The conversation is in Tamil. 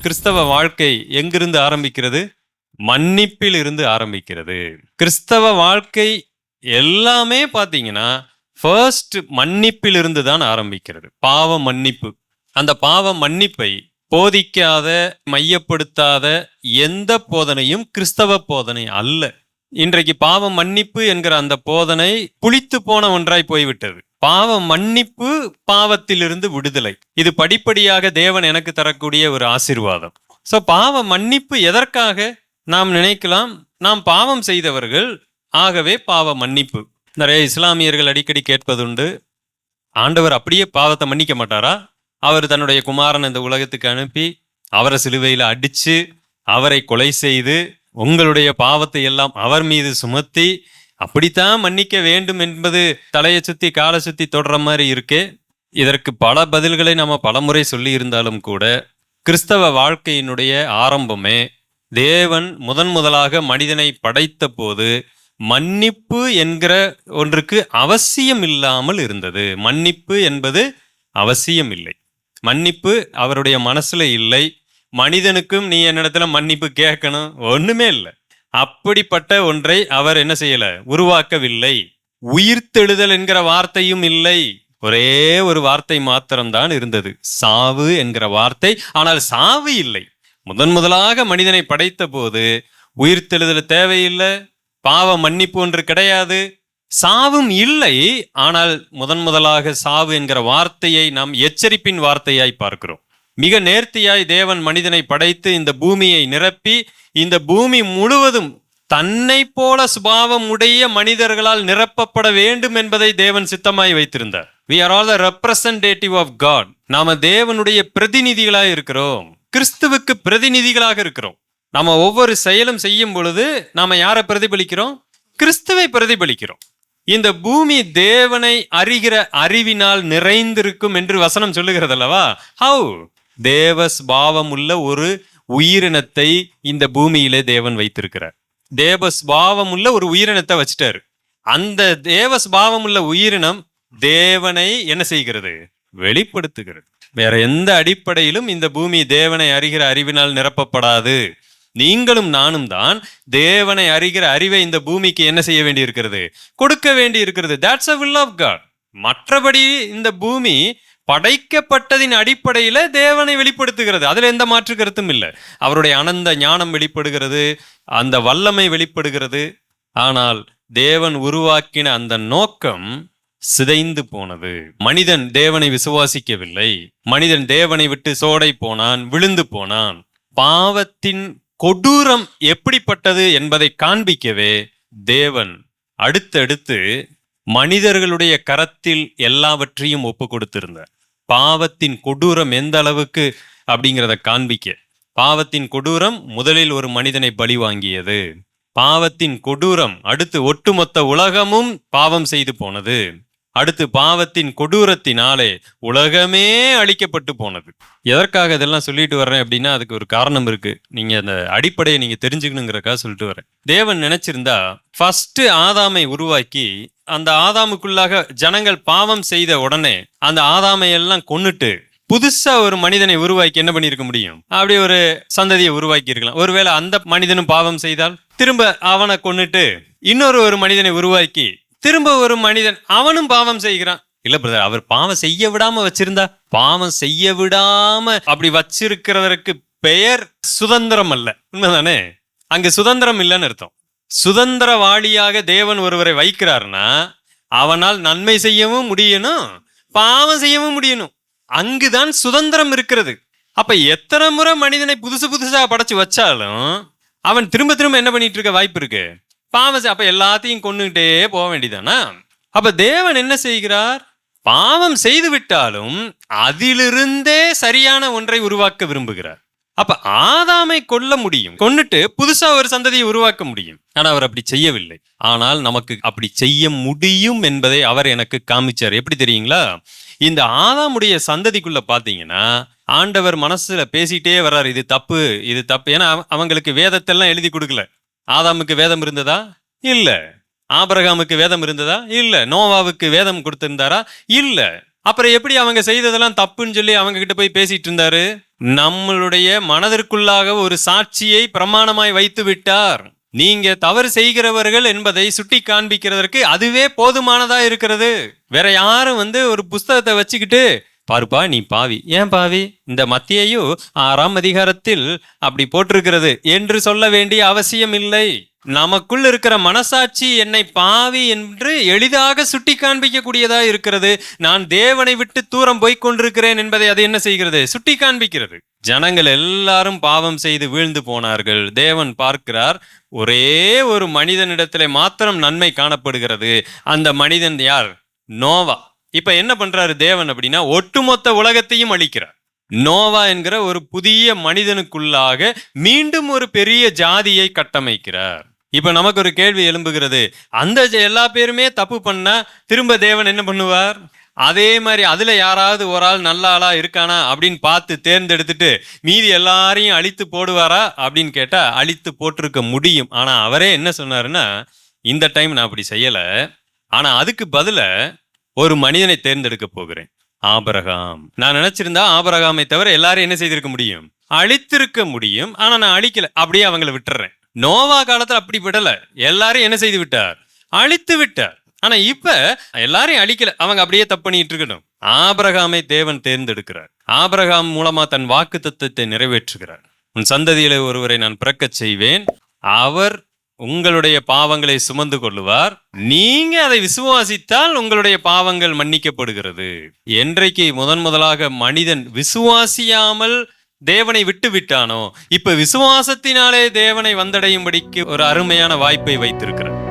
கிறிஸ்தவ வாழ்க்கை எங்கிருந்து ஆரம்பிக்கிறது? மன்னிப்பில் இருந்து ஆரம்பிக்கிறது. கிறிஸ்தவ வாழ்க்கை எல்லாமே பார்த்தீங்கன்னா ஃபர்ஸ்ட் மன்னிப்பில் இருந்து தான் ஆரம்பிக்கிறது. பாவ மன்னிப்பு. அந்த பாவ மன்னிப்பை போதிக்காத மையப்படுத்தாத எந்த போதனையும் கிறிஸ்தவ போதனை அல்ல. இன்றைக்கு பாவ மன்னிப்பு என்கிற அந்த போதனை புளித்து போன ஒன்றாய் போய்விட்டது. பாவ மன்னிப்பு பாவத்திலிருந்து விடுதலை. இது படிப்படியாக தேவன் எனக்கு தரக்கூடிய ஒரு ஆசீர்வாதம். ஸோ பாவ மன்னிப்பு எதற்காக நாம் நினைக்கலாம்? நாம் பாவம் செய்தவர்கள் ஆகவே பாவ மன்னிப்பு. நிறைய இஸ்லாமியர்கள் அடிக்கடி கேட்பதுண்டு ஆண்டவர் அப்படியே பாவத்தை மன்னிக்க மாட்டாரா? அவர் தன்னுடைய குமாரன் இந்த உலகத்துக்கு அனுப்பி அவரை சிலுவையில் அடித்து அவரை கொலை செய்து உங்களுடைய பாவத்தை எல்லாம் அவர் மீது சுமத்தி அப்படித்தான் மன்னிக்க வேண்டும் என்பது தலையை சுத்தி காலை சுத்தி தொடர மாதிரி இருக்கே. இதற்கு பல பதில்களை நாம பலமுறை சொல்லி இருந்தாலும் கூட கிறிஸ்தவ வாழ்க்கையினுடைய ஆரம்பமே தேவன் முதன் முதலாக மனிதனை படைத்த போது மன்னிப்பு என்கிற ஒன்றுக்கு அவசியம் இல்லாமல் இருந்தது. மன்னிப்பு என்பது அவசியம் இல்லை. மன்னிப்பு அவருடைய மனசுல இல்லை. மனிதனுக்கும் நீ என்னிடத்துல மன்னிப்பு கேட்கணும்? ஒண்ணுமே இல்லை. அப்படிப்பட்ட ஒன்றை அவர் என்ன செய்யல? உருவாக்கவில்லை. உயிர்த்தெழுதல் என்கிற வார்த்தையும் இல்லை. ஒரே ஒரு வார்த்தை மாத்திரம்தான் இருந்தது. சாவு என்கிற வார்த்தை. ஆனால் சாவு இல்லை. முதன் முதலாக மனிதனை படைத்த போது உயிர்த்தெழுதல் தேவையில்லை. பாவ மன்னிப்பு ஒன்று கிடையாது. சாவும் இல்லை. ஆனால் முதன் முதலாக சாவு என்கிற வார்த்தையை நாம் எச்சரிப்பின் வார்த்தையாய் பார்க்கிறோம். மிக நேர்த்தியாய் தேவன் மனிதனை படைத்து இந்த பூமியை நிரப்பி இந்த பூமி முழுவதும் தன்னை போல சுபாவம் உடைய மனிதர்களால் நிரப்பப்பட வேண்டும் என்பதை தேவன் சித்தமாய் வைத்திருந்தார். We are all the representative of God நாம தேவனுடைய பிரதிநிதிகளாக இருக்கிறோம். கிறிஸ்துவுக்கு பிரதிநிதிகளாக இருக்கிறோம். நாம ஒவ்வொரு செயலும் செய்யும் பொழுது நாம யாரை பிரதிபலிக்கிறோம்? கிறிஸ்துவை பிரதிபலிக்கிறோம். இந்த பூமி தேவனை அறிகிற அறிவினால் நிறைந்திருக்கும் என்று வசனம் சொல்லுகிறது அல்லவா ஹவு தேவ ஸ்பாவம் உள்ள ஒரு உயிரினத்தை இந்த பூமியிலே தேவன் வைத்திருக்கிறார். தேவஸ் பாவம் உள்ள ஒரு உயிரினத்தை வச்சிட்டாரு. அந்த தேவஸ் பாவம் உள்ள உயிரினம் தேவனை என்ன செய்கிறது? வெளிப்படுத்துகிறது. வேற எந்த அடிப்படையிலும் இந்த பூமி தேவனை அறிகிற அறிவினால் நிரப்பப்படாது. நீங்களும் நானும் தான் தேவனை அறிகிற அறிவை இந்த பூமிக்கு என்ன செய்ய வேண்டி இருக்கிறது கொடுக்க வேண்டி இருக்கிறது that's a will of God மற்றபடி இந்த பூமி படைக்கப்பட்டதின் அடிப்படையில் தேவனை வெளிப்படுத்துகிறது. அதில் எந்த மாற்று கருத்தும் இல்லை. அவருடைய அனந்த ஞானம் வெளிப்படுகிறது அந்த வல்லமை வெளிப்படுகிறது. ஆனால் தேவன் உருவாக்கின அந்த நோக்கம் சிதைந்து போனது. மனிதன் தேவனை விசுவாசிக்கவில்லை. மனிதன் தேவனை விட்டு சோடை போனான் விழுந்து போனான். பாவத்தின் கொடூரம் எப்படிப்பட்டது என்பதை காண்பிக்கவே தேவன் அடுத்தடுத்து மனிதர்களுடைய கரத்தில் எல்லாவற்றையும் ஒப்பு கொடுத்திருந்தார் பாவத்தின் கொடூரம் எந்த அளவுக்கு அப்படிங்கிறத காண்பிக்க. பாவத்தின் கொடூரம் முதலில் ஒரு மனிதனை பலி வாங்கியது. பாவத்தின் கொடூரம் அடுத்து ஒட்டுமொத்த உலகமும் பாவம் செய்து போனது. அடுத்து பாவத்தின் கொடூரத்தினாலே உலகமே அழிக்கப்பட்டு போனது. எதற்காக இதெல்லாம் சொல்லிட்டு வர்றேன் அப்படின்னா அதுக்கு ஒரு காரணம் இருக்கு. நீங்க அந்த அடிப்படையை நீங்க தெரிஞ்சுக்கணுங்கிறக்காக சொல்லிட்டு வரேன். தேவன் நினைச்சிருந்தா ஃபர்ஸ்ட் ஆதாமை உருவாக்கி அந்த ஆதாமுக்குள்ளாக ஜனங்கள் பாவம் செய்த உடனே அந்த ஆதாமை எல்லாம் கொன்னுட்டு புதுசா ஒரு மனிதனை உருவாக்கி என்ன பண்ணியிருக்க முடியும்? அப்படி ஒரு சந்ததியை உருவாக்கி இருக்கலாம். ஒருவேளை அந்த மனிதனும் பாவம் செய்தால் திரும்ப அவனை கொன்னுட்டு இன்னொரு ஒரு மனிதனை உருவாக்கி திரும்ப ஒரு மனிதன். அவனும் பாவம் செய்கிறான். இல்ல பிரதர் அவர் பாவம் செய்ய விடாம வச்சிருந்தா பாவம் செய்ய விடாம அப்படி வச்சிருக்கிறதற்கு பெயர் சுதந்திரம் அல்ல. உண்மைதானே? அங்கு சுதந்திரம் இல்லைன்னு அர்த்தம். சுதந்திரவாளியாக தேவன் ஒருவரை வைக்கிறார்னா அவனால் நன்மை செய்யவும் முடியணும் பாவம் செய்யவும் முடியணும். அங்குதான் சுதந்திரம் இருக்கிறது. அப்ப எத்தனை முறை மனிதனை புதுசு புதுசா படைச்சு வச்சாலும் அவன் திரும்ப திரும்ப என்ன பண்ணிட்டு இருக்க வாய்ப்பு இருக்கு? பாவம் செய்- அப்ப எல்லாத்தையும் கொண்டுகிட்டே போக வேண்டியதானா அப்ப தேவன் என்ன செய்கிறார்? பாவம் செய்து விட்டாலும் அதிலிருந்தே சரியான ஒன்றை உருவாக்க விரும்புகிறார். அப்ப ஆதாமை கொல்ல முடியும். கொன்னுட்டு புதுசா ஒரு சந்ததியை உருவாக்க முடியும். ஆனா அவர் அப்படி செய்யவில்லை. ஆனால் நமக்கு அப்படி செய்ய முடியும் என்பதை அவர் எனக்கு காமிச்சார். எப்படி தெரியுங்களா? இந்த ஆதாமுடைய சந்ததிக்குள்ள பாத்தீங்கன்னா ஆண்டவர் மனசுல பேசிட்டே வர்றாரு. இது தப்பு இது தப்பு. ஏன்னா அவ- அவங்களுக்கு வேதத்தெல்லாம் எழுதி கொடுக்கல. ஆதாமுக்கு வேதம் இருந்ததா? இல்லை. ஆபிரகாமுக்கு வேதம் இருந்ததா? இல்லை. நோவாவுக்கு வேதம் கொடுத்திருந்தாரா? இல்லை. அப்புறம் எப்படி அவங்க செய்ததெல்லாம் தப்புன்னு சொல்லி அவங்க கிட்ட போய் பேசிட்டு இருந்தாரு? நம்மளுடைய மனதிற்குள்ளாக ஒரு சாட்சியை பிரமாணமாய் வைத்து விட்டார். நீங்க தவறு செய்கிறவர்கள் என்பதை சுட்டி காண்பிக்கிறதற்கு அதுவே போதுமானதா இருக்கிறது. வேற யாரும் வந்து ஒரு புஸ்தகத்தை வச்சுக்கிட்டு பாருப்பா நீ பாவி. ஏன் பாவி? இந்த மத்தியையு ஆறாம் அதிகாரத்தில் அப்படி போட்டிருக்கிறது என்று சொல்ல வேண்டிய அவசியம் இல்லை. நமக்குள் இருக்கிற மனசாட்சி என்னை பாவி என்று எளிதாக சுட்டி காண்பிக்கக்கூடியதா இருக்கிறது. நான் தேவனை விட்டு தூரம் போய்க் கொண்டிருக்கிறேன் என்பதை அது என்ன செய்கிறது? சுட்டி காண்பிக்கிறது ஜனங்கள் எல்லாரும் பாவம் செய்து வீழ்ந்து போனார்கள். தேவன் பார்க்கிறார் ஒரே ஒரு மனிதனிடத்திலே மாத்திரம் நன்மை காணப்படுகிறது. அந்த மனிதன் யார்? நோவா. இப்ப என்ன பண்றாரு தேவன் அப்படின்னா ஒட்டுமொத்த உலகத்தையும் அழிக்கிறார். நோவா என்கிற ஒரு புதிய மனிதனுக்குள்ளாக மீண்டும் ஒரு பெரிய ஜாதியை கட்டமைக்கிறார். இப்ப நமக்கு ஒரு கேள்வி எழும்புகிறது. அந்த எல்லா பேருமே தப்பு பண்ணா திரும்ப தேவன் என்ன பண்ணுவார்? அதே மாதிரி அதுல யாராவது ஒரு ஆள் நல்ல ஆளா இருக்கானா அப்படின்னு பார்த்து தேர்ந்தெடுத்துட்டு மீதி எல்லாரையும் அழித்து போடுவாரா அப்படின்னு கேட்டா அழித்து போட்டிருக்க முடியும். ஆனா அவரே என்ன சொன்னாருன்னா இந்த டைம் நான் அப்படி செய்யல. ஆனா அதுக்கு பதில ஒரு மனிதனை தேர்ந்தெடுக்க போகிறேன். ஆபரகாம். நான் நினைச்சிருந்தா ஆபரகாமை தவிர எல்லாரும் என்ன செய்திருக்க முடியும்? அழித்திருக்க முடியும். ஆனா நான் அழிக்கல. அப்படியே அவங்கள விட்டுறேன். நோவா காலத்துல அப்படி விடல. எல்லாரும் என்ன செய்து விட்டார்? அழித்து விட்டார். ஆனா இப்ப எல்லாரையும் அழிக்கல. அவங்க அப்படியே தப்பு பண்ணிட்டு இருக்கணும். ஆபரகாமை தேவன் தேர்ந்தெடுக்கிறார். ஆபரகாம் மூலமா தன் வாக்கு தத்துவத்தை நிறைவேற்றுகிறார். உன் சந்ததியில ஒருவரை நான் பிறக்கச் செய்வேன். அவர் உங்களுடைய பாவங்களை சுமந்து கொள்ளுவார். நீங்க அதை விசுவாசித்தால் உங்களுடைய பாவங்கள் மன்னிக்கப்படுகிறது. என்றைக்கு முதன் முதலாக மனிதன் விசுவாசியாமல் தேவனை விட்டு விட்டானோ இப்ப விசுவாசத்தினாலே தேவனை வந்தடையும்படிக்கு ஒரு அருமையான வாய்ப்பை வைத்திருக்கிறார்.